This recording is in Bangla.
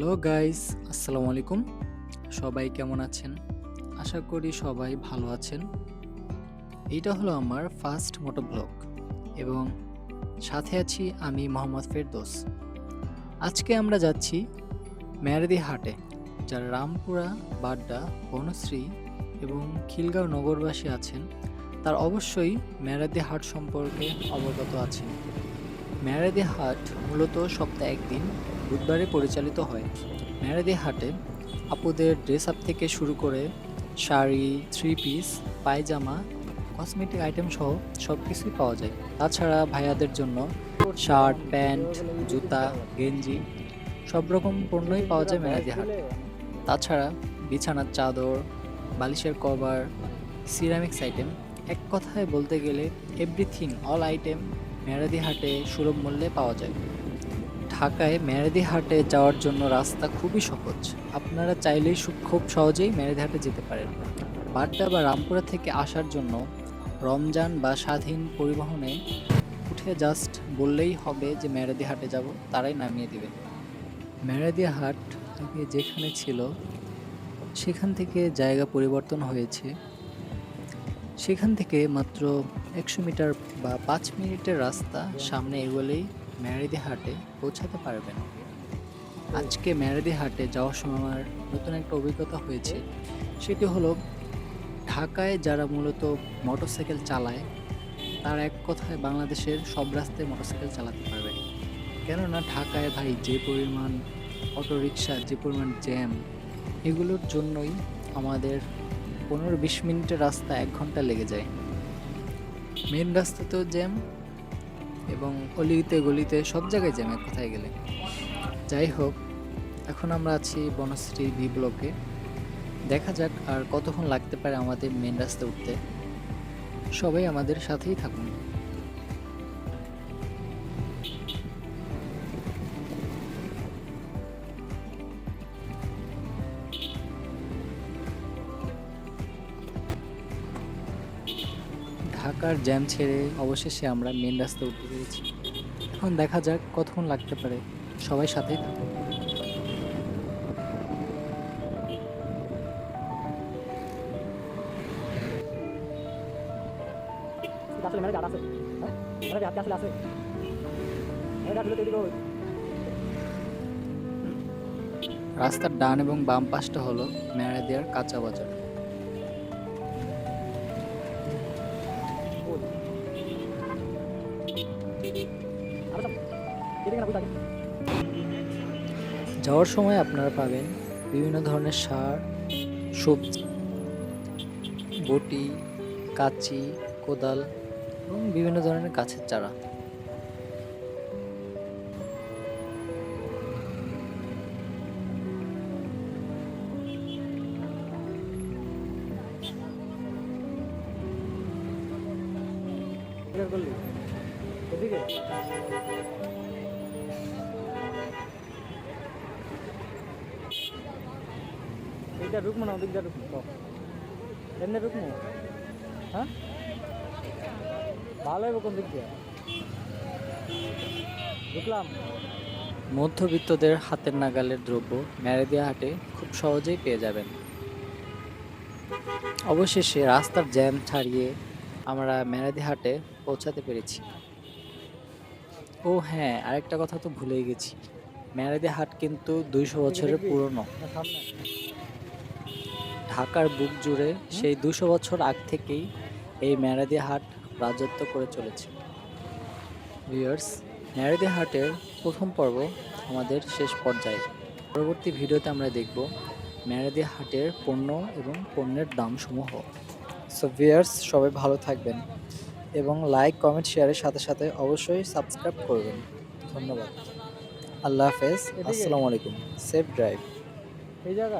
হ্যালো গাইস আসসালামু আলাইকুম সবাই কেমন আছেন? আশা করি সবাই ভালো আছেন। এইটা হলো আমার ফার্স্ট মোটো ব্লগ এবং সাথে আছি আমি মোহাম্মদ ফেরদোস। আজকে আমরা যাচ্ছি ম্যারেদি হাটে, যারা রামপুরা, বাড্ডা, বনশ্রী এবং খিলগাঁও নগরবাসী আছেন। তার অবশ্যই ম্যারেদি হাট সম্পর্কে অবগত আছেন। ম্যারেদি হাট মূলত সপ্তাহে একদিন, বুধবারে পরিচালিত হয়। ম্যারেদি হাটে আপুদের ড্রেস আপ থেকে শুরু করে sari three piece pyjama cosmetic item সহ সব কিছুই পাওয়া যায়। তাছাড়া ভাইয়াদের জন্য শার্ট প্যান্ট জুতা, গেঞ্জি সব রকম পণ্যই পাওয়া যায় ম্যারেদি হাটে। তাছাড়া বিছানার চাদর, বালিশের কভার সিরামিক্স আইটেম এক কথায় বলতে গেলে এভরিথিং অল আইটেম ম্যারেদি হাটে সুলভ মূল্যে পাওয়া যায়। ঢাকায় ম্যারেদি হাটে যাওয়ার জন্য রাস্তা খুবই সহজ। আপনারা চাইলেই খুব সহজেই ম্যারেদি হাটে যেতে পারেন। বাড্ডা বা রামপুরা থেকে আসার জন্য রমজান বা স্বাধীন পরিবহনে উঠে জাস্ট বললেই হবে যে ম্যারেদি হাটে যাব, তারাই নামিয়ে দিবে ম্যারেদি হাট আগে যেখানে ছিল, সেখান থেকে জায়গা পরিবর্তন হয়েছে। সেখান থেকে মাত্র একশো মিটার বা পাঁচ মিনিটের রাস্তা সামনে এগোলেই ম্যারেদি হাটে পৌঁছাতে পারবেন আজকে ম্যারেদি হাটে যাওয়ার সময় আমার নতুন একটা অভিজ্ঞতা হয়েছে। সেটি হলো, ঢাকায় যারা মূলত মোটরসাইকেল চালায়, তারা এক কথায় বাংলাদেশের সব রাস্তায় মোটরসাইকেল চালাতে পারবে। কেননা ঢাকায় ভাই যে পরিমাণ অটোরিকশা, যে পরিমাণ জ্যাম, এগুলোর জন্যই আমাদের পনেরো বিশ মিনিটের রাস্তা এক ঘণ্টা লেগে যায়। মেন রাস্তাতেও জ্যাম এবং অলিতে গলিতে সব জায়গায় জ্যাম এক কথায় গেলে। যাই হোক, এখন আমরা আছি বনশ্রী বি ব্লকে। দেখা যাক আর কতক্ষণ লাগতে পারে আমাদের মেন রাস্তা উঠতে। সবাই আমাদের সাথেই থাকুন। ঢাকার জ্যাম ছেড়ে অবশেষে আমরা মেন রাস্তা উঠতে পেরেছি। এখন দেখা যাক কতক্ষণ লাগতে পারে। সবাই আছে। হ্যাঁ? রাস্তার ডান এবং বাম পাশটা হলো ম্যারাদিয়ার কাঁচা বাজার। যাওয়ার সময় আপনারা পাবেন বিভিন্ন ধরনের সার সবজি বটি কাঁচি কোদাল এবং বিভিন্ন ধরনের গাছের চারা। করলি এদিকে। এইটা রুকমো না ওদিকটা রুকমো এমনি রুকমো? হ্যাঁ? ভালো হবে কোন দিক দিয়ে? ঢুকলাম মধ্যবিত্তদের হাতের নাগালের দ্রব্য ম্যারেদিয়া হাটে খুব সহজেই পেয়ে যাবেন। অবশেষে রাস্তার জ্যাম ছাড়িয়ে আমরা ম্যারেদি হাটে পৌঁছাতে পেরেছি। ও হ্যাঁ আরেকটা কথা তো ভুলেই গেছি। ম্যারেদি হাট কিন্তু দুইশো বছরের? পুরনো। ঢাকার বুক জুড়ে সেই দুশো বছর আগ থেকেই এই ম্যারাদি হাট রাজত্ব করে চলেছে। ভিউয়ার্স ম্যারাদি হাটের প্রথম পর্ব আমাদের শেষ পর্যায়ে। পরবর্তী ভিডিওতে আমরা দেখব ম্যারাদি হাটের পণ্য এবং পণ্যের দামসমূহ। সো ভিউয়ার্স সবাই ভালো থাকবেন এবং লাইক কমেন্ট শেয়ারের সাথে সাথে অবশ্যই সাবস্ক্রাইব করবেন। ধন্যবাদ। আল্লাহ হাফেজ। আসসালামু আলাইকুম। সেফ ড্রাইভ এই জায়গা।